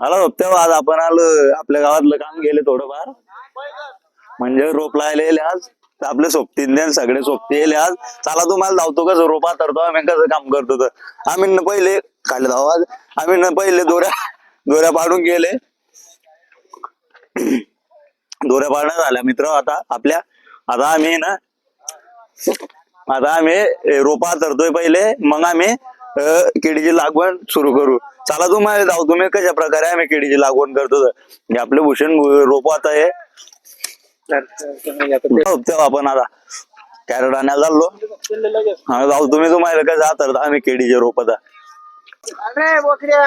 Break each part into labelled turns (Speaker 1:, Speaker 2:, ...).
Speaker 1: Hello तेव्हा आज आपण आलो. आपल्या गावातलं काम गेले थोडंफार. म्हणजे रोप लायलेले आज. आपले सोबती सगळे सोबती येले आज. चला तुम्हाला धावतो कसं? रोपा तरतो आम्ही कसं काम करतो तर. आम्ही न पहिले खाली धाव आज. आम्ही न पहिले दोऱ्या दोऱ्या पाडून गेले. दोऱ्या पाडण्यात झाल्या मित्र. आता आपल्या आता आम्ही ना आता आम्ही रोपा तरतोय पहिले. मग आम्ही केळीची लागवण सुरू करू. चला तुम्हाला जाऊ तुम्ही. कशा प्रकारे आम्ही केळीची लागवड करतो हे आपले भूषण रोप आता हे. हो, तेव्हा आपण आता कॅरेट आणायला चाललो. हा जाऊ तुम्ही तुम्हाला कसं आता आम्ही केळीचे रोप आता.
Speaker 2: सोपत्या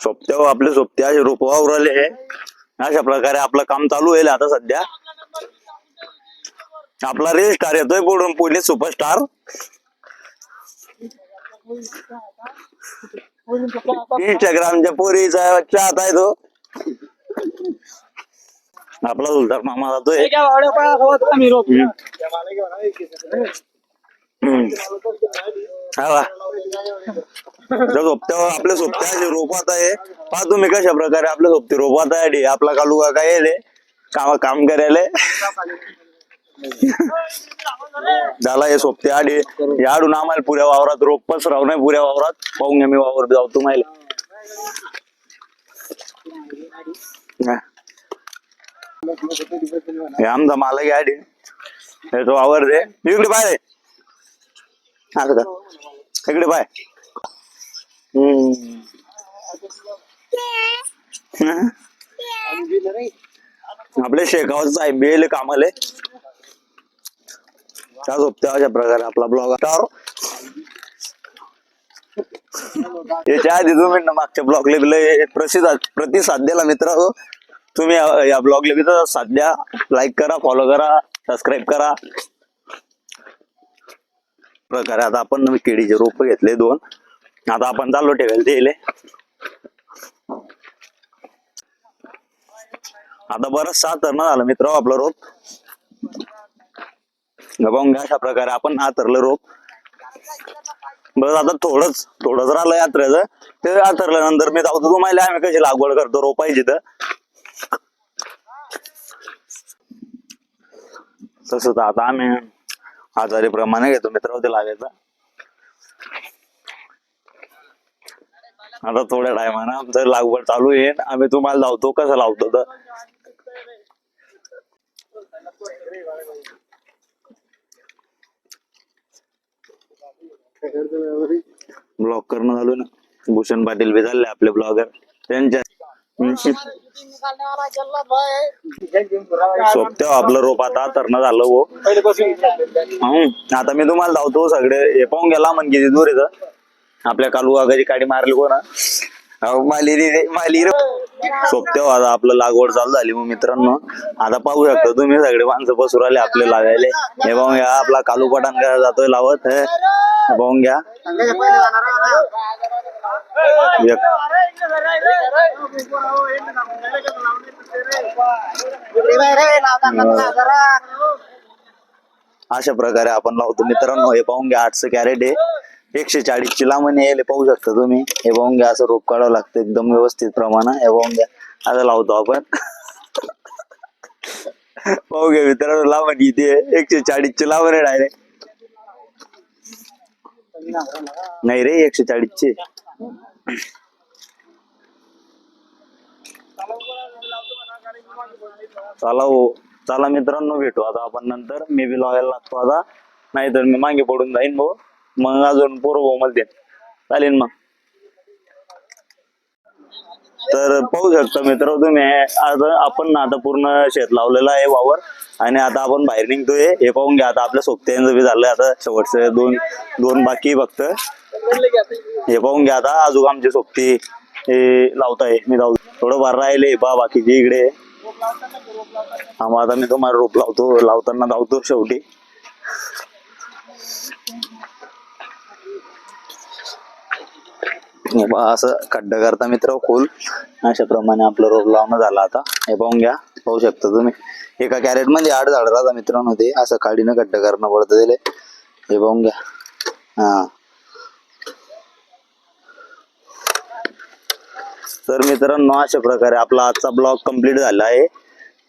Speaker 1: सोबत्या हो, आपले सोपत्या असे रोप वावरले अशा प्रकारे आपलं काम चालू आहे आता सध्या. आपला रे स्टार येतोय पुढून पुणे सुपरस्टार इंस्टाग्रामच्या पोरीचा चाहत आहे तो. आपला सुलतान मामा जातोय हम्म. हा आपल्या सोबत्या रोपात आहे. पहा तुम्ही कशा प्रकारे आपल्या सोबती रोपात आहे आपला कालुका काय काम काम करायला. झाला हे सोपते. आडे याडून आम्हाला पुऱ्या वावरात रोप पसराव नाही पुऱ्या वावरात. पाहून घ्या मी वावर जाऊ तुम्हाला. हा. हे आमचा मालक आहे आडे हे तो वावर दे. इकडे बाय असं का इकडे बाय हम्म. आपले शेगावच आहे बेल कामाले त्या झोपत्या अशा प्रकारे आपला ब्लॉग याच्या आधी तुम्ही मागच्या ब्लॉग लय प्रसिद्ध प्रतिसाद दिला मित्र. तुम्ही या- ब्लॉग बी साथ द्या. लाईक करा फॉलो करा सबस्क्राईब करा. प्रकारे आता आपण केळीचे रोप घेतले दोन. आता आपण चाललो ठेवायला दिले. आता बरंच सात झालं मित्र आपलं रोप. बघून अशा प्रकारे आपण आतरलं रोप. बस आता थोडंच थोडंच राहिलं यात्रेचं. ते आतरल्यानंतर मी जाऊ तुम्हाला आम्ही कशी लागवड करतो रोपायची तर तस तर आता आम्ही आजारी प्रमाणे घेतो मित्र ते लागायचं. आता थोड्या टायमानं आमचं लागवड चालू आहे. आम्ही तुम्हाला लावतो कसं लावतो तर. ब्लॉग करणं झालो ना भूषण पाटील बी झाले आपले ब्लॉगर त्यांच्या सोपते हो आपलं रोप आता तरण झालं हो. आता मी तुम्हाला धावतो हो सगळे. हे पाहून गेला मन किती दूर येत आपल्या कालू वाघाची काडी मारली कोणा अहो, माली रे- माली रे. हो आता आपलं लागवड चालू झाली मग मित्रांनो. आता पाहू शकता तुम्ही सगळे माणसं पसरू आले आपले लागायले हे पाहून आपला कालू पटांग जातोय लावत. पाहून घ्या. अशा प्रकारे आपण लावतो. मित्रांनो हे पाहून घ्या आठशे कॅरेट आहे. एकशे चाळीस ची लांबणी आहे पाहू शकता तुम्ही. हे पाहून घ्या असं रोप काढावं लागतं एकदम व्यवस्थित प्रमाण. हे पाहून घ्या. आता लावतो आपण. पाहू घ्या मित्रांनो लावणी इथे एकशे चाळीस ची लावणी डायरेक्ट नाही रे एकशे चाळीसचे. चला हो चला मित्रांनो भेटू आता आपण नंतर. मी बी लावायला लागतो आता. नाहीतर मी मागे पडून जाईन भाऊ. मग अजून पोरं भाऊ मध्ये चालेल मग. तर पाहू शकता मित्र तुम्ही आज आपण आता पूर्ण शेत लावलेलं आहे वावर. आणि आता आपण बाहेर निघतोय. हे पाहून घ्या आता आपल्या सोबत्यांचं बी झालंय आता शेवटचं दोन दोन बाकी फक्त. हे पाहून घ्या आता अजून आमची सोबती हे लावताय मी लावतो. थोडं भर राहिले बा बाकीचे इकडे. हा आता मी तुम्हाला रोप लावतो लावताना लावतो शेवटी. हे असं खड्डा करता मित्र खोल. अशा प्रमाणे आपलं रोप लावणं झालं आता. हे पाहून घ्या. पाहू शकता तुम्ही. एका कॅरेटमध्ये आठ झाड राहता मित्रांनो ते. असं काढीनं खड्डा करणं पडतं त्याला हे पाहून घ्या. हा. तर मित्रांनो अशा प्रकारे आपला आजचा ब्लॉग कंप्लीट झाला आहे.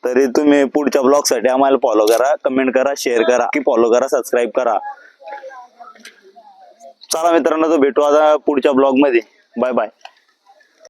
Speaker 1: तरी तुम्ही पुढच्या ब्लॉगसाठी आम्हाला फॉलो करा कमेंट करा शेअर करा. की फॉलो करा सबस्क्राईब करा. चला मित्रांनो तो भेटू आता पुढच्या ब्लॉगमध्ये बाय बाय